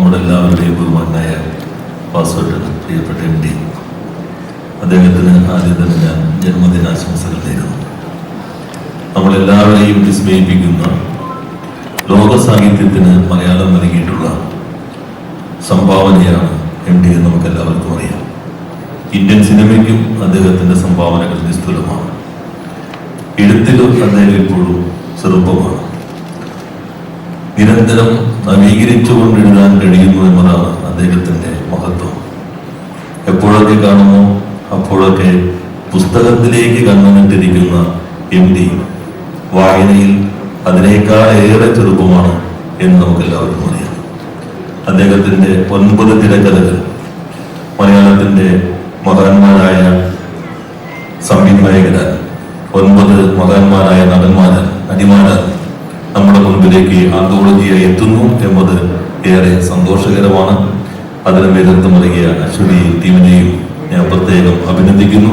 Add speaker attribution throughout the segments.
Speaker 1: നമ്മുടെ എല്ലാവരുടെയും ബഹുമാനായ പാസ്വേഡ് പ്രിയപ്പെട്ട എം ഡി അദ്ദേഹത്തിന് ആദ്യം തന്നെ ഞാൻ ജന്മദിനാശംസകൾ നേരുന്നു നമ്മളെല്ലാവരെയും വിസ്മയിപ്പിക്കുന്ന ലോക സാഹിത്യത്തിന് മലയാളം നൽകിയിട്ടുള്ള സംഭാവനയാണ് എം ഡി എന്ന് നമുക്ക് എല്ലാവർക്കും അറിയാം. ഇന്ത്യൻ സിനിമയ്ക്കും അദ്ദേഹത്തിന്റെ സംഭാവനകൾ നിസ്തുലമാണ്. എഴുത്തിലും അദ്ദേഹം ഇപ്പോഴും ചെറുപ്പമാണ്. നിരന്തരം നവീകരിച്ചുകൊണ്ട് എഴുതാൻ കഴിയുന്നു എന്നതാണ് അദ്ദേഹത്തിന്റെ മഹത്വം. എപ്പോഴൊക്കെ കാണുമോ അപ്പോഴൊക്കെ പുസ്തകത്തിലേക്ക് കണ്ണുനട്ടിരിക്കുന്ന എം ഡി. വായനയിൽ അതിനേക്കാൾ ഏറെ ചെറുപ്പമാണ് എന്ന് നമുക്ക് എല്ലാവർക്കും അറിയാം. അദ്ദേഹത്തിന്റെ ഒൻപത് തിരക്കഥകൾ മലയാളത്തിന്റെ മഹാന്മാരായ സംവിധായകരാൽ ഒൻപത് മഹാന്മാരായ നടന്മാരാൽ നടിമാരാൽ നമ്മുടെ മുൻപിലേക്ക് ആന്തോളജിയായി എത്തുന്നു എന്നത് ഏറെ സന്തോഷകരമാണ്. അതിന് നേതൃത്വം നൽകിയ അശ്വതി ടീമിനെയും ഞാൻ പ്രത്യേകം അഭിനന്ദിക്കുന്നു.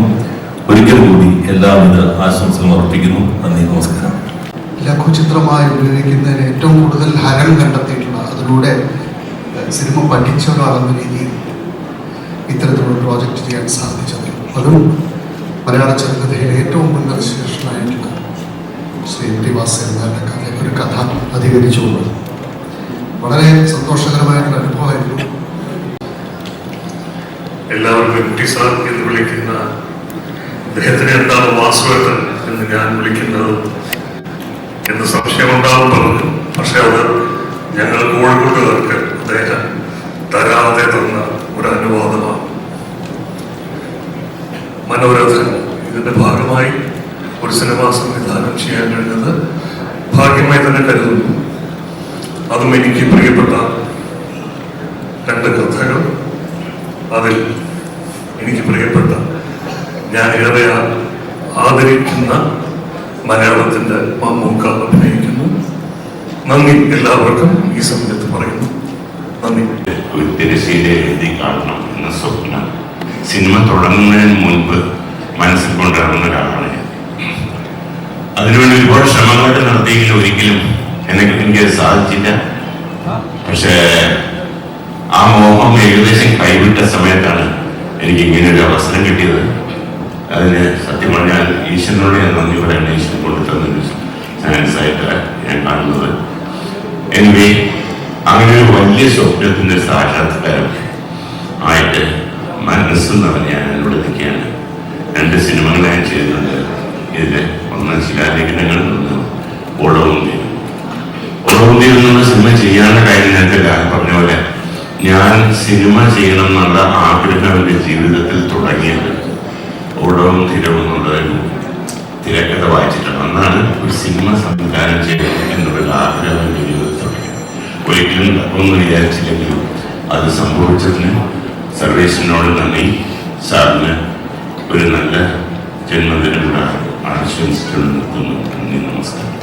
Speaker 1: ഒരിക്കൽ കൂടി എല്ലാവിധ ആശംസകളും അർപ്പിക്കുന്നു. നന്ദി നമസ്കാരം.
Speaker 2: ലഘുചിത്രമായി ഉപയോഗിക്കുന്നതിന് ഏറ്റവും കൂടുതൽ ഹരം കണ്ടെത്തിയിട്ടുള്ള അതിലൂടെ സിനിമ പഠിച്ച ഒരാളെന്ന രീതിയിൽ ഇത്തരത്തിലുള്ള പ്രോജക്റ്റ് ചെയ്യാൻ സാധിച്ചത്. അതും മലയാള ചെറുകഥയിലെ ഏറ്റവും ഉന്നത ശേഷനായിട്ടുള്ള അധികരിച്ചുകൊണ്ട് വളരെ സന്തോഷകരമായിട്ടുള്ള അനുഭവമായിരുന്നു.
Speaker 3: എല്ലാവർക്കും സാർ എന്ന് വിളിക്കുന്ന അദ്ദേഹത്തിന് എന്താണ് വാസുവേട്ടൻ എന്ന് ഞാൻ വിളിക്കുന്നത് എന്ന് സംശയമുണ്ടാവും പറഞ്ഞു. പക്ഷെ അത് ഞങ്ങൾ കോഴിക്കോട്ടുകാർക്ക് അദ്ദേഹം തരാതെ തന്ന ഒരു അനുവാദമാണ്. മനോരഥൻ ഇതിന്റെ ഭാഗമായി ഒരു സിനിമ സംവിധാനം ചെയ്യാൻ കഴിഞ്ഞത് ഭാഗ്യമായി തന്നെ കരുതുന്നു. അതും എനിക്ക് പ്രിയപ്പെട്ട രണ്ട് കഥകൾ. അതിൽ എനിക്ക് പ്രിയപ്പെട്ട ഞാൻ ഏറെ ആദരിക്കുന്ന മലയാളത്തിന്റെ മമ്മൂക്ക അഭിനയിക്കുന്നു. നന്ദി എല്ലാവർക്കും ഈ സമയത്ത് പറയുന്നു. നന്ദി.
Speaker 4: തിരശ്ശീല കാണണം എന്ന സ്വപ്നം. സിനിമ തുടങ്ങുന്നതിന് മുൻപ് മനസ്സിൽ ഒരുപാട് ശ്രമങ്ങളുടെ നടത്തിയെങ്കിലും ഒരിക്കലും എനിക്ക് എനിക്ക് സാധിച്ചില്ല. പക്ഷേ ആ മോഹം ഏകദേശം കൈവിട്ട സമയത്താണ് എനിക്ക് ഇങ്ങനെ ഒരു അവസരം കിട്ടിയത്. അതിന് സത്യം പറഞ്ഞാൽ ഈശ്വരനോട് ഞാൻ നന്ദി പറയുന്നത് ഈശ്വരൻ കൊണ്ടു ചാൻസായിട്ട് ഞാൻ കാണുന്നത്. എനിവേ അങ്ങനെ ഒരു വലിയ സ്വപ്നത്തിന്റെ സാക്ഷാത്കാരം ആയിട്ട് മനസ്സ് നിറഞ്ഞ ഞാൻ ഇവിടെ നിൽക്കുകയാണ്. ആണ് ശിലാലേഖനങ്ങളിൽ നിന്ന് ഒളവുന്തി. ഒളവുന്തി നിന്ന് സിനിമ ചെയ്യാനുള്ള കാര്യം ഞങ്ങൾക്ക് എല്ലാവരും പറഞ്ഞ പോലെ ഞാൻ സിനിമ ചെയ്യണം എന്നുള്ള ആഗ്രഹം എന്റെ ജീവിതത്തിൽ തുടങ്ങിയത്. ഓടവും തിരവും എന്നുള്ളൊരു തിരക്കഥ വായിച്ചിട്ടുണ്ട് അന്നാണ് ഒരു സിനിമ സംവിധാനം ചെയ്യണം എന്നുള്ള ആഗ്രഹം എന്റെ ജീവിതത്തിൽ തുടങ്ങിയത് ഒരിക്കലും നടക്കുമെന്ന് വിചാരിച്ചില്ലെങ്കിലും അത് സംഭവിച്ചതിന് സർവേസിനോട് നന്ദി. സാറിന് ഒരു നല്ല ജന്മദിനം ഉണ്ടാകും ఆశీర్వదించడం జరుగుతుంది నమస్కారం